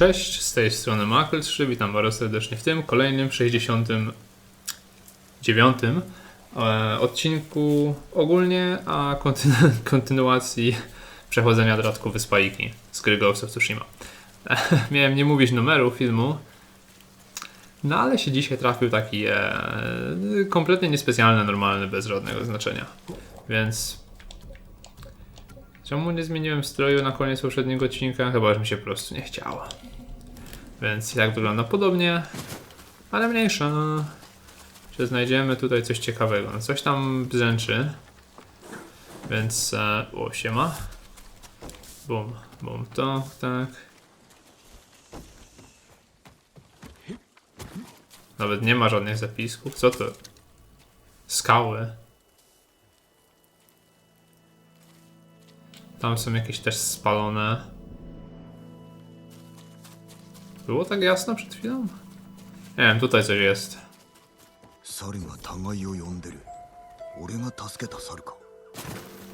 Cześć, z tej strony 3, witam bardzo serdecznie w tym kolejnym 69 e, odcinku ogólnie, a kontynu- kontynuacji przechodzenia dodatku Wyspaiki z gry Ghost of Tsushima. E, Miałem nie mówić numeru filmu, no ale się dzisiaj trafił taki e, kompletnie niespecjalny, normalny, bez żadnego znaczenia. Więc Czemu nie zmieniłem stroju na koniec poprzedniego odcinka? Chyba, że mi się po prostu nie chciało. Więc i tak wygląda podobnie, ale mniejsza. Czy znajdziemy tutaj coś ciekawego? No coś tam brzęczy. Więc, e, o, siema. Bum, bum, to, tak. Nawet nie ma żadnych zapisków. Co to? Skały. Tam są jakieś też spalone. Było tak jasno przed chwilą? Nie wiem, tutaj coś jest. 猿が互いを呼んでる俺が助けた猿か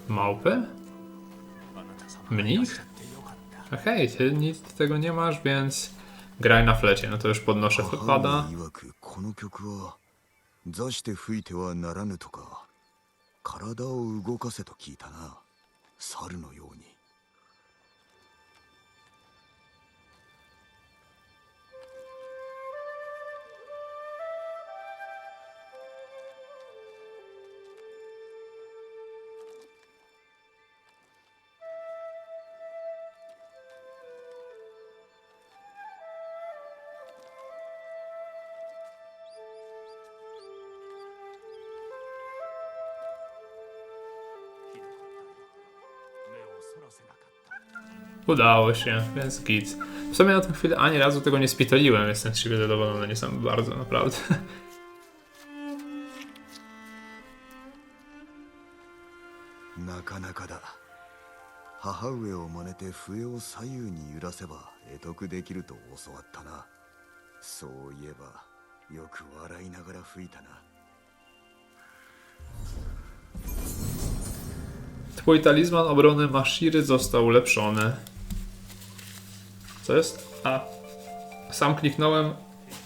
Małpy? Mnich? A hej, ty nic tego nie masz, więc graj na flecie. No to już podnoszę母wypada. 上曰くこの曲は座して吹いてはならぬとか体を動かせと聞いたな猿のように Udało się, więc git. W sumie na tę chwilę ani razu tego nie spitoliłem, jestem z siebie zadowolony, nie sam bardzo, naprawdę. なかなかだ母上を真似て笛を左右に揺らせば得得できると教わったなそういえばよく笑いながら吹いたな Twój talizman obrony Mashiry został ulepszony. Co jest? A. Sam kliknąłem,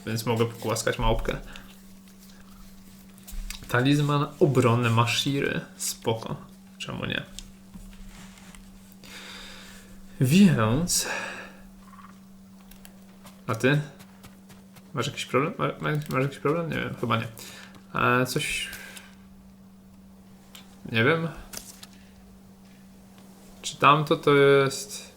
więc mogę pogłaskać małpkę. Talizman obrony Mashiry. Spoko. Czemu nie? Więc... A ty? Masz jakiś problem? Ma- ma- Masz jakiś problem? Nie wiem, chyba nie. E, coś... Nie wiem. Czy tamto to jest.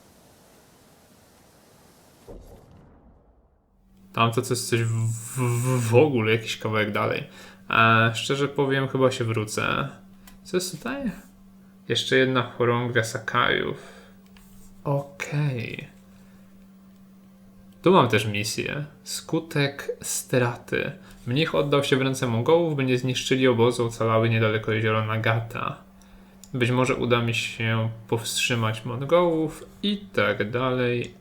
Tamto to jest coś w, w, w ogóle, jakiś kawałek dalej. E, szczerze powiem, chyba się wrócę. Co jest tutaj? Jeszcze jedna chorągwa Sakajów. Okej. Tu mam też misję. Skutek straty. Mnich oddał się w ręce Mongołów, by nie zniszczyli obozu ocalały niedaleko jeziora Nagata. Być może uda mi się powstrzymać Mongołów i tak dalej.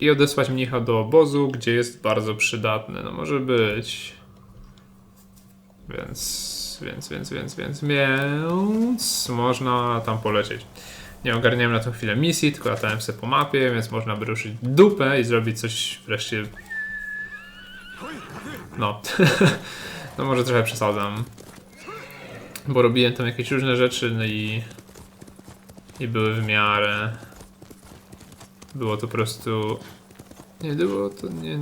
I odesłać mnicha do obozu, gdzie jest bardzo przydatny. No może być. Więc, więc, więc, więc, więc, więc można tam polecieć. Nie ogarniałem na tą chwilę misji, tylko latałem sobie po mapie, więc można by ruszyć dupę i zrobić coś wreszcie. No. no może trochę przesadzam. Bo robiłem tam jakieś różne rzeczy, no i. I były w miarę. Było to po prostu. Nie było to. Nie,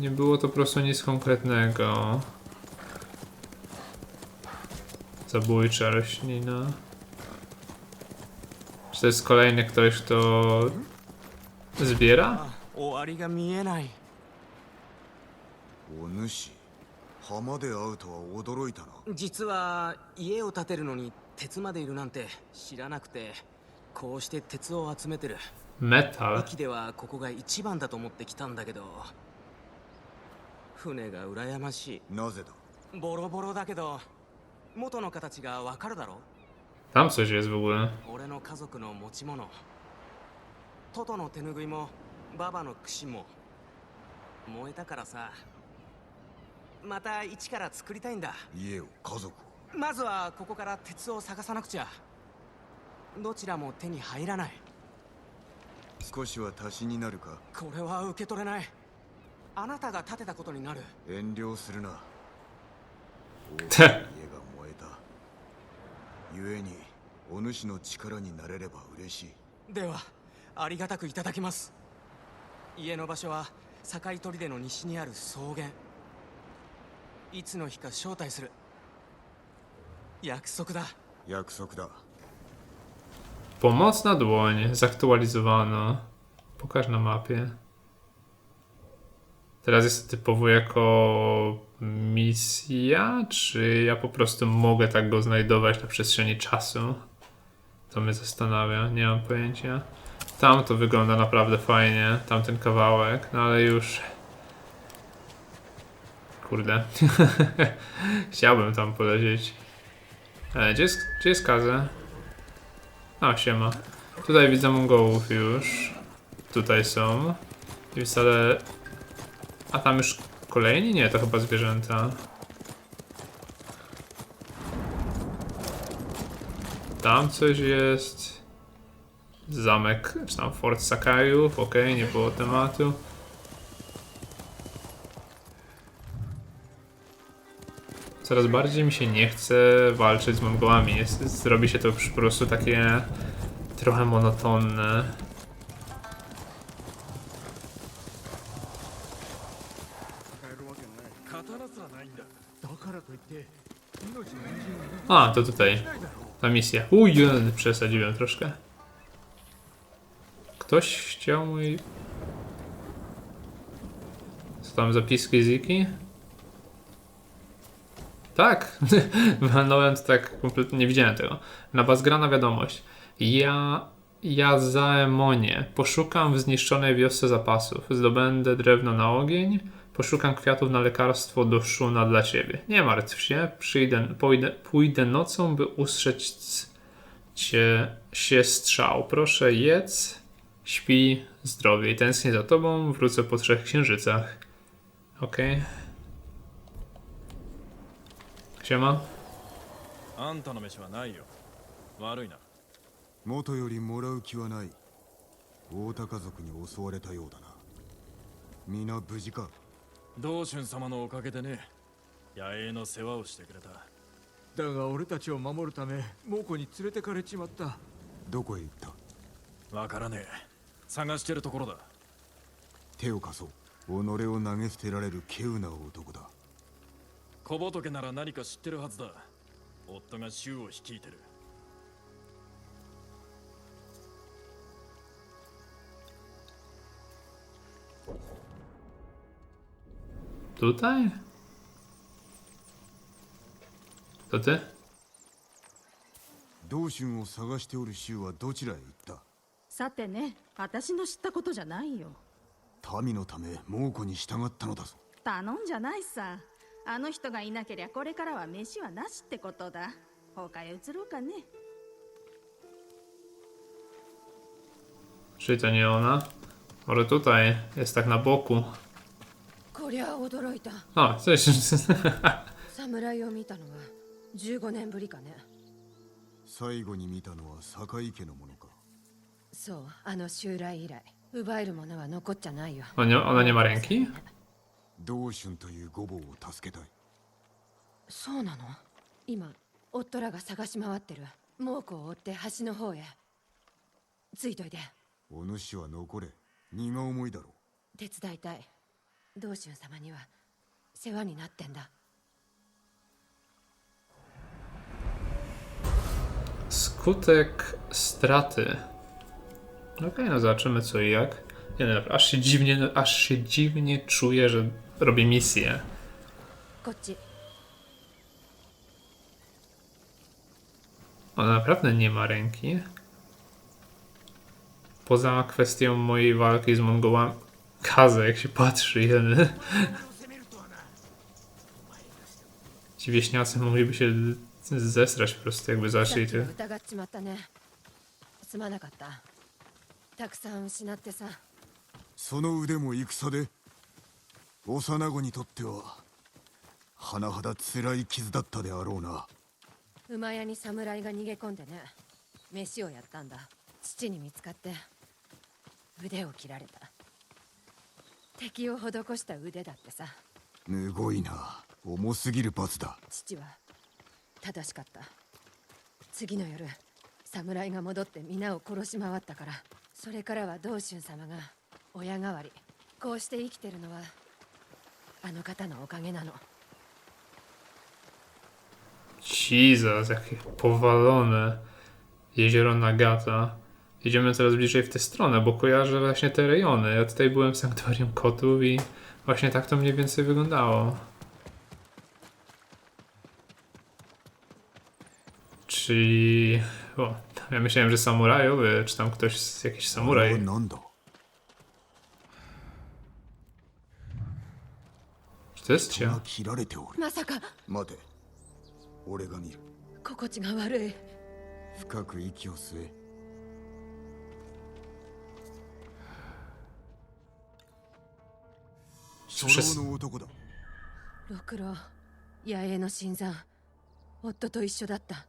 nie było to po prostu nic konkretnego. Zabójcza roślina. Czy to jest kolejny ktoś, kto. zbiera? 終わりが見えないお主浜で会うとは驚いたな実は家を建てるのに鉄までいるなんて知らなくてこうして鉄を集めてる Metal. 駅ではここが一番だと思って来たんだけど船が羨ましなぜだ？いボロボロだけど元の形がわかるだろ Tam coś jest w ogóle. 俺の家族の持ち物。トトの手ぬぐいもババの櫛も燃えたからさ。また一から作りたいんだ。家を家族を？まずはここから鉄を探さなくちゃ。どちらも手に入らない少しは足しになるか？これは受け取れない。あなたが建てたことになる。遠慮するな。家が燃えた。故にお主の力になれれば嬉しい。ではありがたくいただきます。家の場所は境砦の西にある草原。いつの日か招待する。約束だ。約束 da Pomocna dłoń zaktualizowana. Pokaż na mapie. Teraz jest to typowo jako misja, czy ja po prostu mogę tak go znajdować na przestrzeni czasu? To mnie zastanawia, nie mam pojęcia. Tam to wygląda naprawdę fajnie, tamten kawałek, no ale już... Kurde. Chciałbym tam polecieć. E, gdzie jest, gdzie jest Kaze? A, siema. Tutaj widzę Mongołów już. Tutaj są. I wcale... A tam już kolejni? Nie, to chyba zwierzęta. Tam coś jest. Zamek, czy tam Fort Sakajów. Okej, nie było tematu. Coraz bardziej mi się nie chce walczyć z Mongołami. Jest, zrobi się to już po prostu takie trochę monotonne. A, to tutaj. Ta misja. Uj, przesadziłem troszkę. Ktoś chciał mój... Co tam, zapiski Ziki? Tak, walnąłem tak kompletnie, nie widziałem tego. Na bazgrana wiadomość. Ja, ja za. Poszukam w zniszczonej wiosce zapasów. Zdobędę drewno na ogień. Poszukam kwiatów na lekarstwo do szuna dla ciebie. Nie martw się, przyjdę, pójdę, pójdę nocą, by ustrzec cię się strzał. Proszę jedz, śpi, zdrowie. Tęsknię za tobą, wrócę po trzech księżycach. Okej. Siema. あんたの飯はないよ。悪いな。元よりもらう気はない。大高族に襲われたようだな。皆無事か？道春様のおかげでね。野営の世話をしてくれた。だが俺たちを守るため猛虎に連れてかれちまった。どこへ行った？わからねえ。探してるところだ。手を貸そう。己を投げ捨てられる稀有な男だ小仏なら何か知ってるはずだ。夫が州を率いてる「Tutaj? To ty? 道春を探しておる衆はどちらへ行った？さてね私の知ったことじゃないよ。民のため猛虎に従ったのだぞ。頼んじゃないさあの人がいなけりゃこれからは飯はなしってことだ他へ移ろうかね Czyli to nie ona? Może tutaj, jest tak na boku. こりゃ驚いた O, coś. 侍を見たのは15年ぶりかね最後に見たのは堺家のものかそうあの襲来以来奪えるものは残っちゃないよ Ona nie, ona nie ma ręki? 道春という五坊を助けたい？そうなの？今夫らが探し回ってる。猛虎を追って橋の方へ。ついといてお主は残れ。荷が重いだろ手伝いたい。道春様には世話になってんだ。Skutek straty. Okej, no zobaczymy co i jak. Nie, no, aż się dziwnie, aż się dziwnie czuję, że robię misję. こっち Ona naprawdę nie ma ręki. Poza kwestią mojej walki z Mongołami. Kaza, jak się patrzy, jeden. Ci wieśniacy mogliby się zesrać po prostu, jakby さっ zaszli きは ty. 疑っちまったねすまなかったたくさん失ってさその腕も戦で 幼子にとっては甚だ辛い傷だったであろうな。馬屋に侍が逃げ込んでね飯をやったんだ。父に見つかって腕を切られた。敵を施した腕だってさ。むごいな。重すぎる罰だ。父は正しかった。次の夜侍が戻って皆を殺し回ったからそれからは道春様が親代わり。こうして生きてるのはあの方のおかげなの Jesus, jakie powalone jezioro Nagata. Idziemy coraz bliżej w tę stronę, bo kojarzę właśnie te rejony. Ja tutaj byłem w sanktuarium kotów i właśnie tak to mniej więcej wyglądało. Czyli... O, ja myślałem, że samurajowie, czy tam ktoś, z- jakiś これ samuraj. は何だ Cia? 切られておる。まさか。待て。俺が見る。心地が悪い。深く息を吸え。初老の男だ。六郎野営の新参。夫と一緒だった。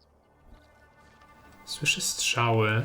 Słyszę strzały?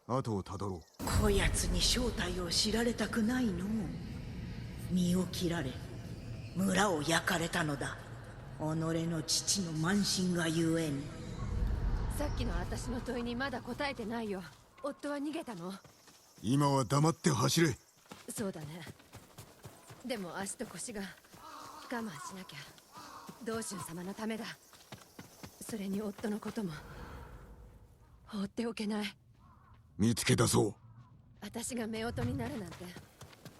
後をたどろう。こやつに正体を知られたくないの。身を切られ村を焼かれたのだ。己の父の慢心がゆえにさっきの私の問いにまだ答えてないよ。夫は逃げたの？今は黙って走れ。そうだね。でも足と腰が我慢しなきゃ。道春様のためだ。それに夫のことも。放っておけない見つけ出そう私が夫婦になるなんて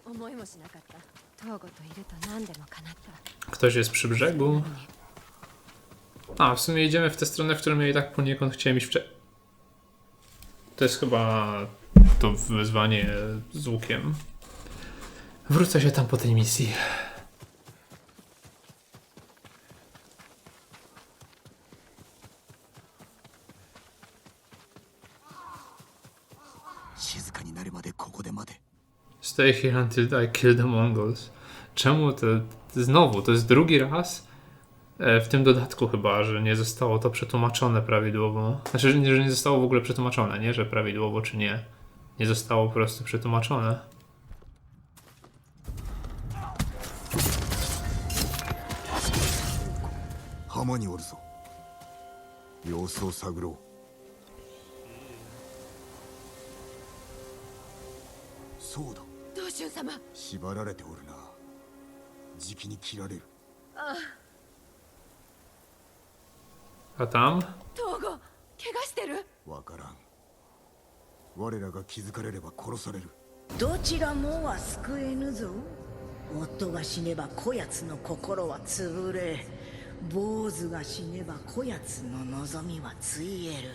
思いもしなかった東郷といると何でも叶った Ktoś jest przy brzegu. A, w sumie idziemy w tę stronę, w którą ja i tak poniekąd chciałem iść wcześniej. To jest chyba to wyzwanie z łukiem. Wrócę się tam po tej misji. Stay here until I kill the Mongols. Czemu to znowu? To jest drugi raz e, w tym dodatku chyba, że nie zostało to przetłumaczone prawidłowo. Znaczy, że nie, że nie zostało w ogóle przetłumaczone, nie? Że prawidłowo czy nie. Nie zostało po prostu przetłumaczone. 浜におるぞ様子を探ろうそうだ 道春様。縛られておるな。じきに切られる。A tam? 東郷怪我してる？わからん。我らが気づかれれば殺される。どちらもは救えぬぞ。夫が死ねばこやつの心は潰れ。坊主が死ねばこやつの望みはついえる。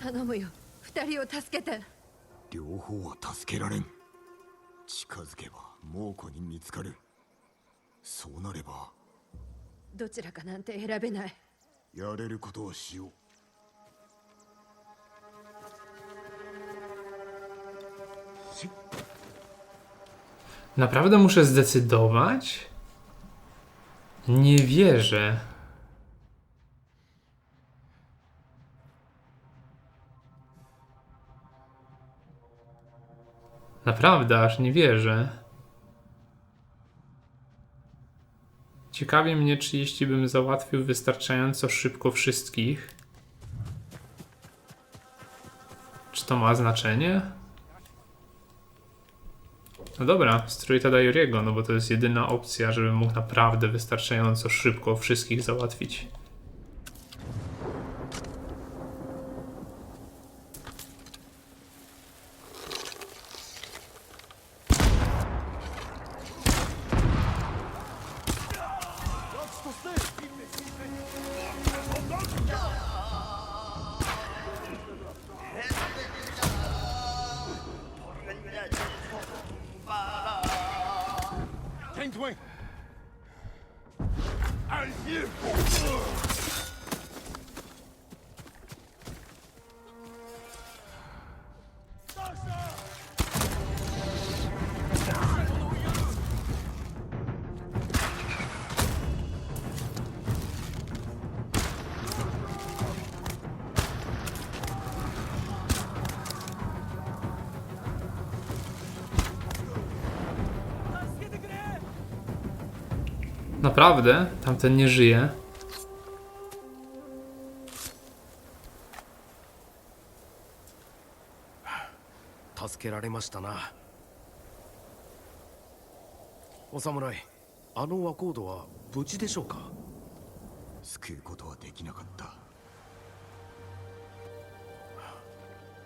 頼むよ。二人を助けて両方は助けられん。近づけば猛虎に見つかる。そうなればどちらかなんて選べない。やれることをしよう。Naprawdę muszę zdecydować? Nie wierzę. Naprawdę, aż nie wierzę. Ciekawi mnie, czy jeśli bym załatwił wystarczająco szybko wszystkich, czy to ma znaczenie? No dobra, strój Tadayoriego, no bo to jest jedyna opcja, żebym mógł naprawdę wystarczająco szybko wszystkich załatwić. Behind me! And you! Naprawdę? Tamten nie żyje? 助けられましたなお侍あのワコードは無事でしょうか救うことはできなかった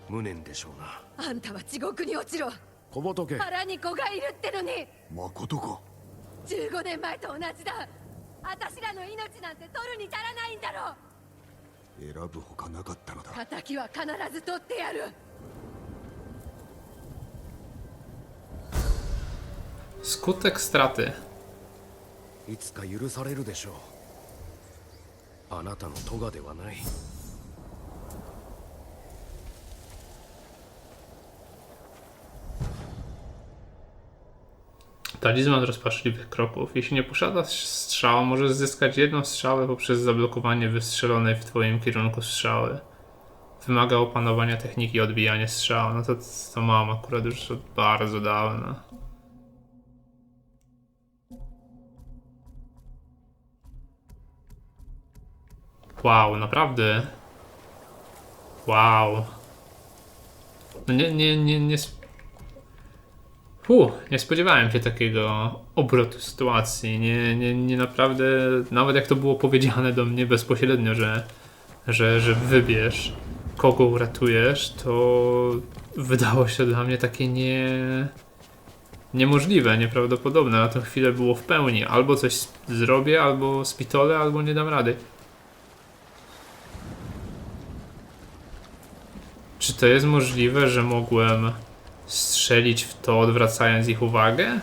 無念でしょうなあんたは地獄に落ちろ小仏腹に子がいるってのに誠か15年前と同じだ。私らの命なんて取るに足らないんだろ選ぶほかなかったのだ。敵は必ず取ってやる。Skutek straty. いつか許されるでしょう。あなたの咎ではない Talizman rozpaczliwych kroków. Jeśli nie posiadasz strzała, możesz zyskać jedną strzałę poprzez zablokowanie wystrzelonej w twoim kierunku strzały. Wymaga opanowania techniki odbijania strzału. No to, to mam akurat już od bardzo dawna. Wow, naprawdę. Wow. No nie, nie, nie, nie, nie spodziewałem się takiego obrotu sytuacji. Nie, nie, nie naprawdę, nawet jak to było powiedziane do mnie bezpośrednio, że, że, że wybierz kogo uratujesz, to wydało się dla mnie takie nie, niemożliwe, nieprawdopodobne. Na tę chwilę było w pełni. Albo coś zrobię, albo spitolę, albo nie dam rady. Czy to jest możliwe, że mogłem strzelić w to, odwracając ich uwagę?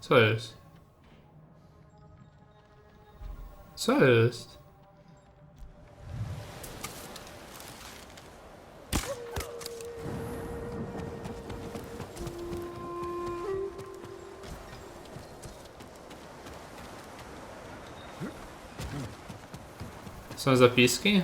Co jest? Co jest? Są zapiski?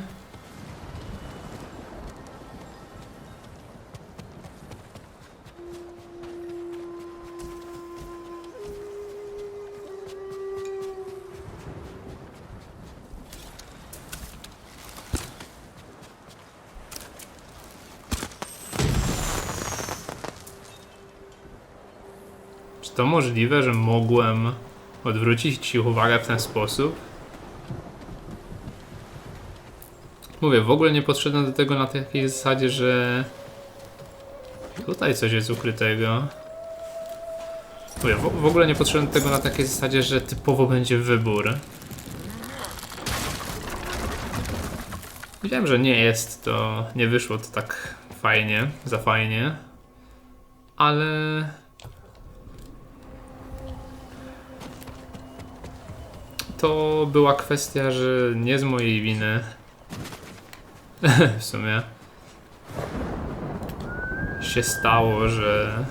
Czy to możliwe, że mogłem odwrócić ich uwagę w ten sposób? Mówię, w ogóle nie podszedłem do tego na takiej zasadzie, że tutaj coś jest ukrytego. Mówię, w, w ogóle nie podszedłem do tego na takiej zasadzie, że typowo będzie wybór. Wiedziałem, że nie jest to, nie wyszło to tak fajnie, za fajnie, ale to była kwestia, że nie z mojej winy w sumie się stało, że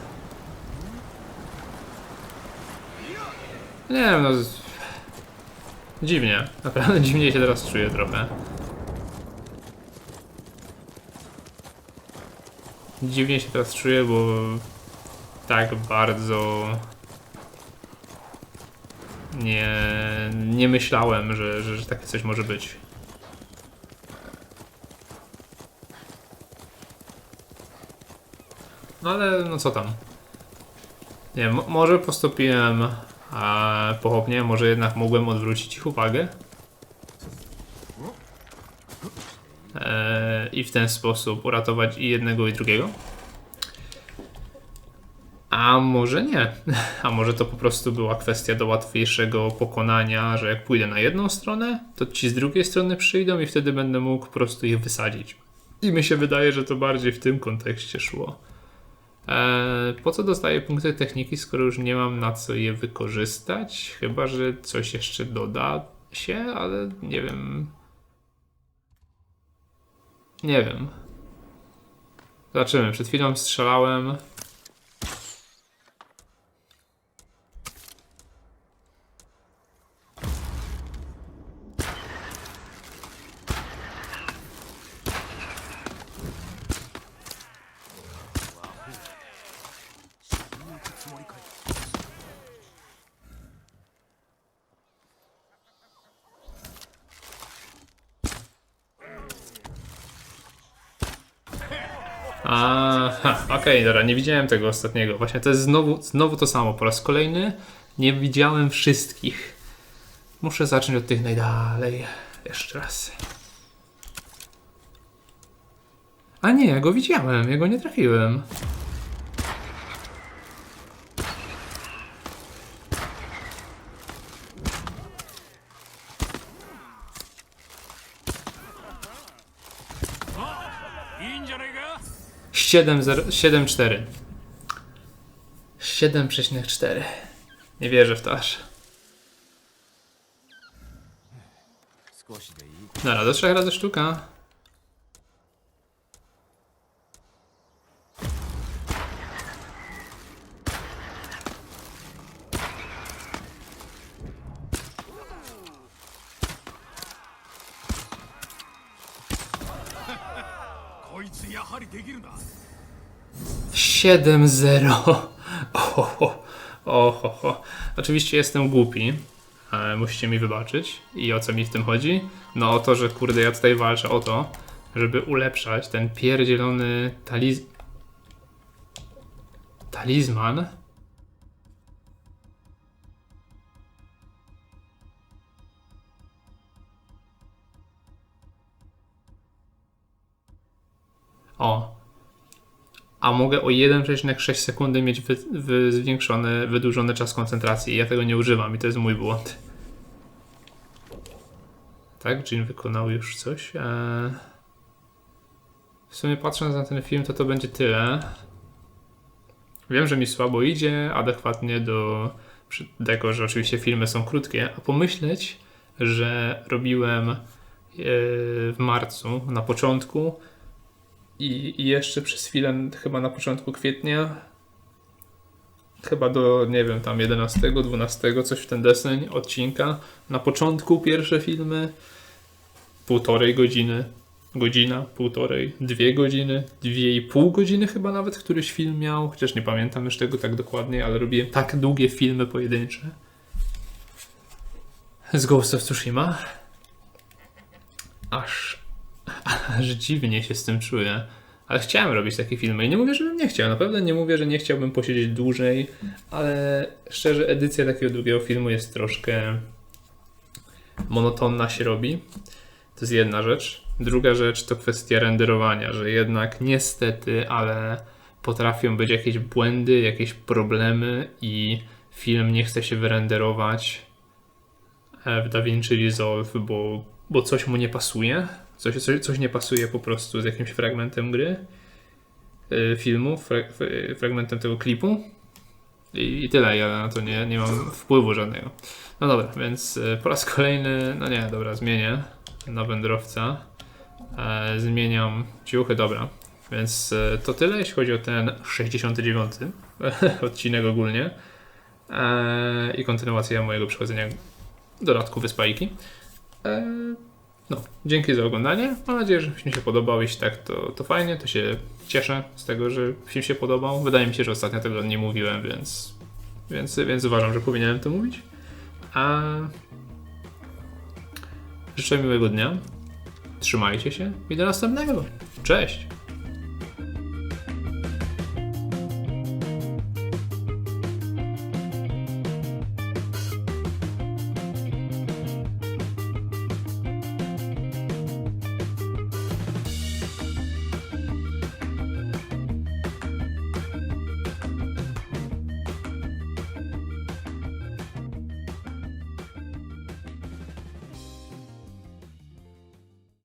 nie wiem, no dziwnie, naprawdę dziwnie się teraz czuję trochę. Dziwnie się teraz czuję, bo tak bardzo nie, nie myślałem, że, że, że takie coś może być. No ale no co tam. Nie wiem, mo- może postąpiłem a, pochopnie, może jednak mogłem odwrócić ich uwagę. E, I w ten sposób uratować i jednego i drugiego. A może nie. A może to po prostu była kwestia do łatwiejszego pokonania, że jak pójdę na jedną stronę, to ci z drugiej strony przyjdą i wtedy będę mógł po prostu ich wysadzić. I mi się wydaje, że to bardziej w tym kontekście szło. Eee, po co dostaję punkty techniki, skoro już nie mam na co je wykorzystać? Chyba, że coś jeszcze doda się, ale nie wiem. Nie wiem. Zobaczymy. Przed chwilą strzelałem. Okej, dobra, nie widziałem tego ostatniego. Właśnie to jest znowu, znowu to samo. Po raz kolejny nie widziałem wszystkich. Muszę zacząć od tych najdalej. Jeszcze raz. A nie, ja go widziałem, ja go nie trafiłem. Siedem zero- siedem cztery. 7,4. Nie wierzę w to aż. Dobra, do trzech razy sztuka. Siedem zero. Oho, oho. Oczywiście jestem głupi. E, musicie mi wybaczyć. I o co mi w tym chodzi? No o to, że kurde, ja tutaj walczę o to, żeby ulepszać ten pierdzielony taliz... Talizman. O, a mogę o 1,6 sekundy mieć wy, wy, zwiększony, wydłużony czas koncentracji. Ja tego nie używam i to jest mój błąd. Tak, Jin wykonał już coś. Eee... W sumie patrząc na ten film, to to będzie tyle. Wiem, że mi słabo idzie, adekwatnie do tego, że oczywiście filmy są krótkie, a pomyśleć, że robiłem e, w marcu na początku i, I jeszcze przez chwilę, chyba na początku kwietnia, chyba do, nie wiem, tam 11, 12, coś w ten deseń odcinka. Na początku pierwsze filmy, półtorej godziny, godzina, półtorej, dwie godziny, dwie i pół godziny chyba nawet któryś film miał, chociaż nie pamiętam już tego tak dokładnie, ale robiłem tak długie filmy pojedyncze. Z Ghost of Tsushima. Aż aż dziwnie się z tym czuję. Ale chciałem robić takie filmy i nie mówię, żebym nie chciał. Naprawdę nie mówię, że nie chciałbym posiedzieć dłużej, ale szczerze, edycja takiego długiego filmu jest troszkę monotonna się robi. To jest jedna rzecz. Druga rzecz to kwestia renderowania, że jednak niestety, ale potrafią być jakieś błędy, jakieś problemy i film nie chce się wyrenderować e, w DaVinci Resolve, bo, bo coś mu nie pasuje. Coś, coś, coś nie pasuje po prostu z jakimś fragmentem gry, yy, filmu, fra, fra- fragmentem tego klipu. I, I tyle, ja na to nie, nie mam wpływu żadnego. No dobra, więc y, po raz kolejny, no nie, dobra, zmienię na wędrowca. E, zmieniam ciuchy, dobra. Więc to tyle, jeśli chodzi o ten 69 odcinek ogólnie. E, I kontynuacja mojego przechodzenia dodatku Wyspajki. E, dzięki za oglądanie. Mam nadzieję, że film się podobał. Jeśli tak, to, to fajnie, to się cieszę z tego, że film się podobał. Wydaje mi się, że ostatnio tego nie mówiłem, więc, więc, więc uważam, że powinienem to mówić. A życzę miłego dnia. Trzymajcie się i do następnego. Cześć!